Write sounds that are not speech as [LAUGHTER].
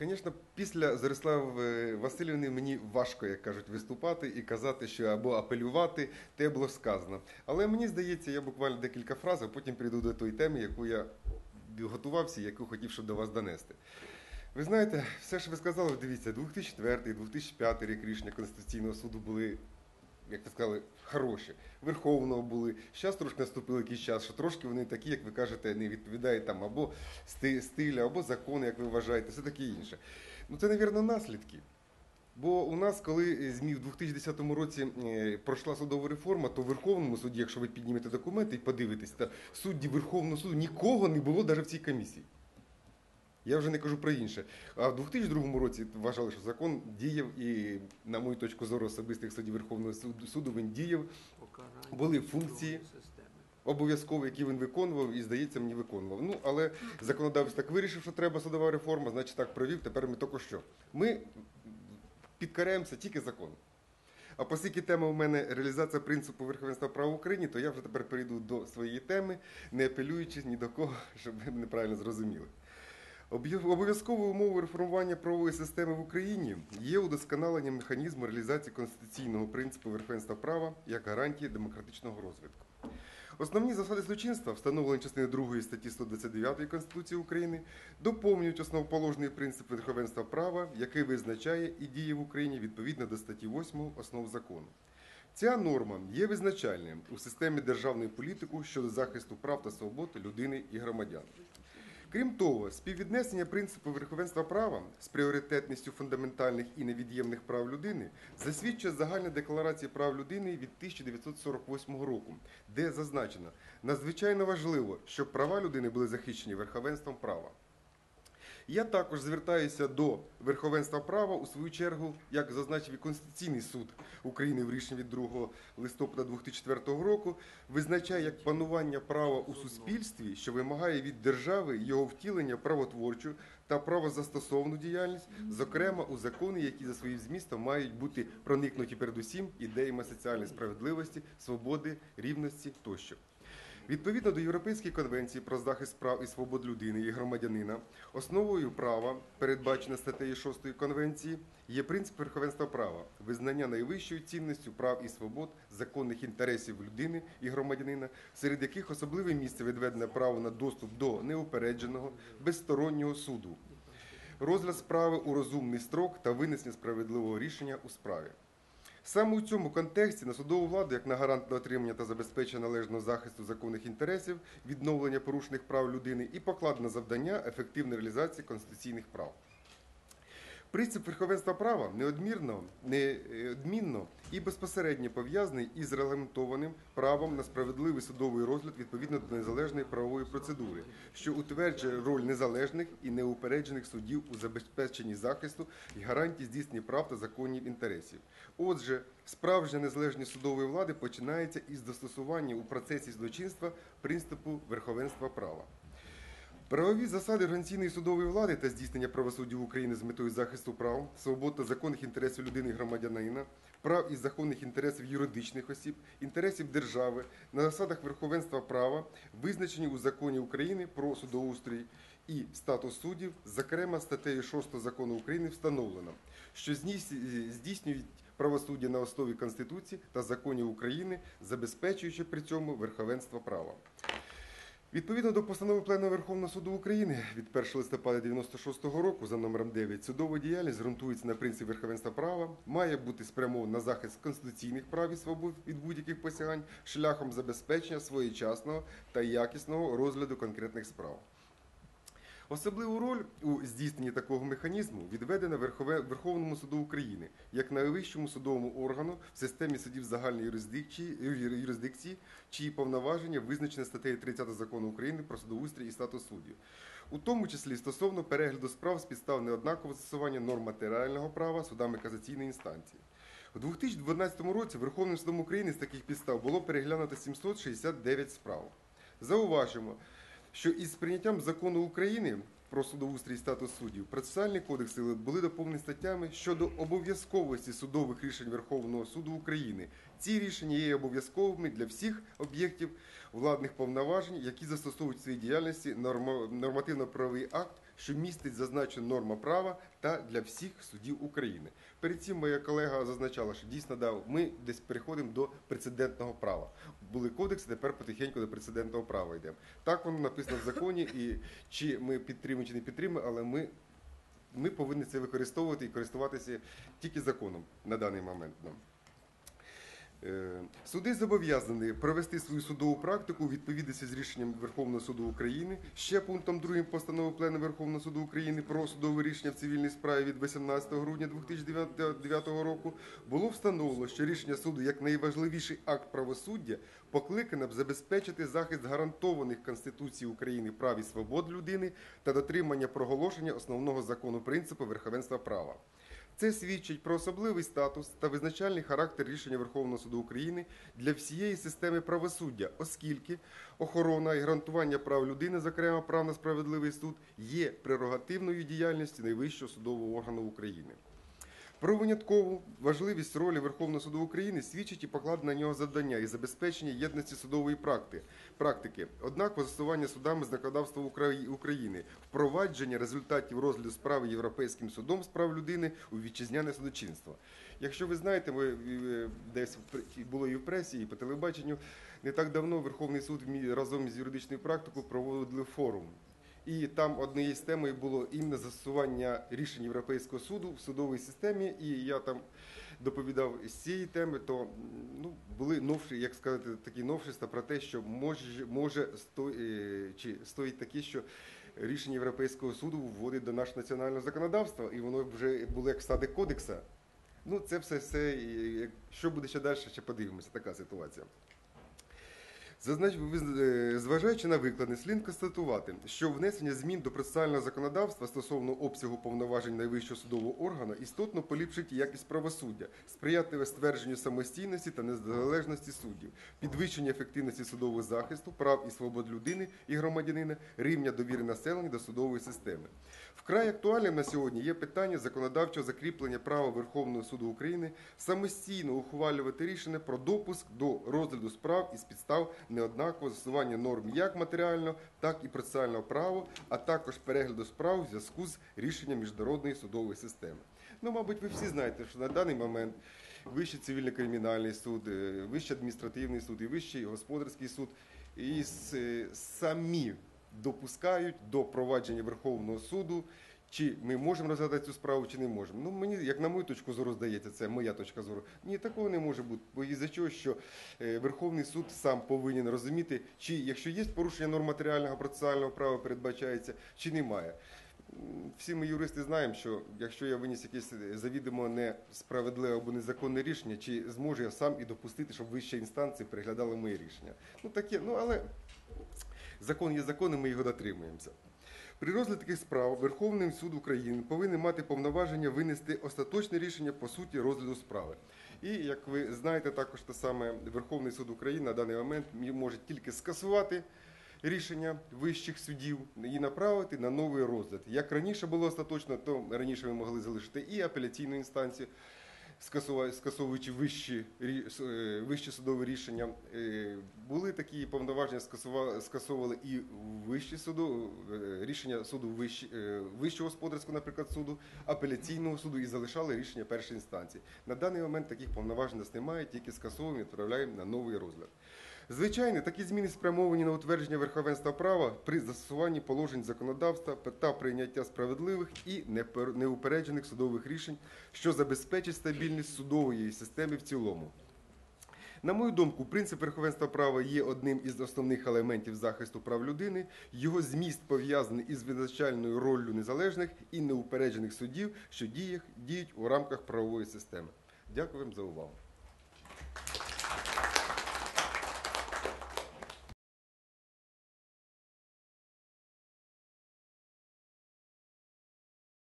Звісно, після Зорислави Васильівни мені важко, як кажуть, виступати і казати, що або апелювати, те було сказано. Але мені здається, я буквально декілька фраз, а потім прийду до тої теми, яку я готувався, яку хотів щоб до вас донести. Ви знаєте, все, що ви сказали, дивіться, 2004-2005 рік рішення Конституційного суду були, як ви сказали, хороші. Верховного були. Зараз трошки наступив якийсь час, що трошки вони такі, як ви кажете, не відповідають там або сти- стилю, або закону, як ви вважаєте, все таке інше. Ну це, мабуть, наслідки. Бо у нас, коли ЗМІ в 2010 році е, пройшла судова реформа, то в Верховному суді, якщо ви піднімете документи і подивитесь, то судді Верховного суду нікого не було навіть в цій комісії. Я вже не кажу про інше. А в 2002 році вважали, що закон діяв, і, на мою точку зору, особистих суддів Верховного суду, він діяв Були функції. обов'язково, які він виконував, і здається, мені виконував. Ну, але законодавець так вирішив, що треба судова реформа, значить так провів. Тепер ми тільки що. Ми підкоряємося тільки законом. А оскільки тема у мене реалізація принципу верховенства права в Україні, то я вже тепер перейду до своєї теми, не апелюючи ні до кого, [LAUGHS] щоб ви неправильно зрозуміли. Обов'язковою умовою реформування правової системи в Україні є удосконалення механізму реалізації конституційного принципу верховенства права як гарантії демократичного розвитку. Основні засади злочинства, встановлені частиною 2 статті 129 Конституції України, доповнюють основоположний принцип верховенства права, який визначає і діє в Україні відповідно до статті 8 основ закону. Ця норма є визначальною у системі державної політики щодо захисту прав та свобод людини і громадян. Крім того, співвіднесення принципу верховенства права з пріоритетністю фундаментальних і невід'ємних прав людини засвідчує загальна декларація прав людини від 1948 року, де зазначено надзвичайно важливо, щоб права людини були захищені верховенством права. Я також звертаюся до верховенства права у свою чергу, як зазначив і Конституційний суд України в рішенні від 2 листопада 2004 року, визначає як панування права у суспільстві, що вимагає від держави його втілення правотворчу та правозастосовну діяльність, зокрема у закони, які за своїм змістом мають бути проникнуті передусім ідеями соціальної справедливості, свободи, рівності тощо. Відповідно до Європейської конвенції про захист прав і свобод людини і громадянина, основою права, передбачена статтею 6 конвенції, є принцип верховенства права, визнання найвищою цінністю прав і свобод, законних інтересів людини і громадянина, серед яких особливе місце відведене право на доступ до неупередженого, безстороннього суду, розгляд справи у розумний строк та винесення справедливого рішення у справі. Саме у цьому контексті на судову владу, як на гарант на отримання та забезпечення належного захисту законних інтересів, відновлення порушених прав людини і покладено завдання ефективної реалізації конституційних прав. Принцип верховенства права неодмірно, неодмінно і безпосередньо пов'язаний із регламентованим правом на справедливий судовий розгляд відповідно до незалежної правової процедури, що утверджує роль незалежних і неупереджених суддів у забезпеченні захисту і гарантії здійснення прав та законів інтересів. Отже, справжня незалежність судової влади починається із застосування у процесі злочинства принципу верховенства права. Правові засади організаційної судової влади та здійснення правосуддя в Україні з метою захисту прав, свобод та законних інтересів людини і громадянина, прав і законних інтересів юридичних осіб, інтересів держави на засадах верховенства права, визначені у законі України про судоустрій і статус суддів, зокрема статтею 6 закону України встановлено, що здійс- здійснюють правосуддя на основі Конституції та законів України, забезпечуючи при цьому верховенство права. Відповідно до постанови Плену Верховного суду України від 1 листопада 96 року за номером 9 судова діяльність ґрунтується на принципі верховенства права, має бути спрямована на захист конституційних прав і свобод від будь-яких посягань шляхом забезпечення своєчасного та якісного розгляду конкретних справ. Особливу роль у здійсненні такого механізму відведена Верховному суду України як найвищому судовому органу в системі судів загальної юрисдикції, юрисдикції, чиї повноваження визначені статтею 30 закону України про судоустрій і статус суддів, у тому числі стосовно перегляду справ з підстав неоднакового застосування норм матеріального права судами казаційної інстанції. У 2012 році Верховним судом України з таких підстав було переглянуто 769 справ. Зауважимо, що із прийняттям закону України про судоустрій і статус суддів процесуальні кодекси були доповнені статтями щодо обов'язковості судових рішень Верховного суду України. Ці рішення є обов'язковими для всіх об'єктів владних повноважень, які застосовують в своїй діяльності нормативно-правовий акт, що містить зазначену норма права та для всіх судів України. Перед цим моя колега зазначала, що дійсно да, ми десь переходимо до прецедентного права. Були кодекси, тепер потихеньку до прецедентного права йдемо. Так воно написано в законі, і чи ми підтримуємо, чи не підтримуємо, але ми, ми повинні це використовувати і користуватися тільки законом на даний момент. Е, Суди зобов'язані провести свою судову практику у відповідності з рішенням Верховного суду України. Ще пунктом 2 постанови Плену Верховного суду України про судове рішення в цивільній справі від 18 грудня 2009 року було встановлено, що рішення суду як найважливіший акт правосуддя покликане б забезпечити захист гарантованих Конституцією України прав і свобод людини та дотримання проголошення основного закону принципу верховенства права. Це свідчить про особливий статус та визначальний характер рішення Верховного суду України для всієї системи правосуддя, оскільки охорона і гарантування прав людини, зокрема прав на справедливий суд, є прерогативною діяльністю найвищого судового органу України. Про виняткову важливість ролі Верховного суду України свідчить і покладене на нього завдання і забезпечення єдності судової практи- практики. Однак застосування судами законодавства Украї- України, впровадження результатів розгляду справи Європейським судом з прав людини у вітчизняне судочинство. Якщо ви знаєте, ми десь було і в пресі, і по телебаченню. Не так давно Верховний суд разом з юридичною практикою проводили форум. І там однією з темою було іменно застосування рішень Європейського суду в судовій системі. І я там доповідав з цієї теми, то ну, були новші, як сказати, такі новшества про те, що може, може сто, е, чи стоїть таке, що рішення Європейського суду вводить до нашого національного законодавства, і воно вже було як стади кодекса. Ну, це все, все, що буде ще далі, ще подивимося, така ситуація. Зазнач... е, Зважаючи на викладне, слід констатувати, що внесення змін до процесуального законодавства стосовно обсягу повноважень найвищого судового органу істотно поліпшить якість правосуддя, сприятливе ствердженню самостійності та незалежності суддів, підвищення ефективності судового захисту, прав і свобод людини і громадянина, рівня довіри населення до судової системи. Вкрай актуальним на сьогодні є питання законодавчого закріплення права Верховного суду України самостійно ухвалювати рішення про допуск до розгляду справ із підстав неоднакового застосування норм як матеріального, так і процесуального права, а також перегляду справ у зв'язку з рішенням міжнародної судової системи. Ну, мабуть, ви всі знаєте, що на даний момент Вищий цивільно-кримінальний суд, е, Вищий адміністративний суд і Вищий господарський суд і е, самі допускають до провадження Верховного суду, чи ми можемо розглядати цю справу, чи не можемо. Ну мені, як на мою точку зору, здається, це моя точка зору. Ні, такого не може бути. Бо із-за чого, що е, Верховний суд сам повинен розуміти, чи якщо є порушення норм матеріального процесуального права, передбачається, чи немає. Всі ми юристи знаємо, що якщо я виніс якесь е, завідомо несправедливе або незаконне рішення, чи зможу я сам і допустити, щоб вища інстанція переглядала мої рішення. Ну таке, ну але закон є закон, і ми його дотримуємося. При розгляді таких справ Верховний суд України повинен мати повноваження винести остаточне рішення по суті розгляду справи. І як ви знаєте, також те саме Верховний суд України на даний момент може тільки скасувати рішення вищих судів і направити на новий розгляд. Як раніше було остаточно, то раніше ми могли залишити і апеляційну інстанцію, скасовуючи вищі, е, вищі судові рішення. Е, Були такі повноваження, скасовували і вищі суду, е, рішення суду вищі- вищого господарського, наприклад, суду, апеляційного суду і залишали рішення першої інстанції. На даний момент таких повноважень нас немає, тільки скасовуємо і відправляємо на новий розгляд. Звичайно, такі зміни спрямовані на утвердження верховенства права при застосуванні положень законодавства та прийняття справедливих і неупереджених судових рішень, що забезпечить стабільність судової системи в цілому. На мою думку, принцип верховенства права є одним із основних елементів захисту прав людини. Його зміст пов'язаний із визначальною роллю незалежних і неупереджених судів, що діють у рамках правової системи. Дякую вам за увагу.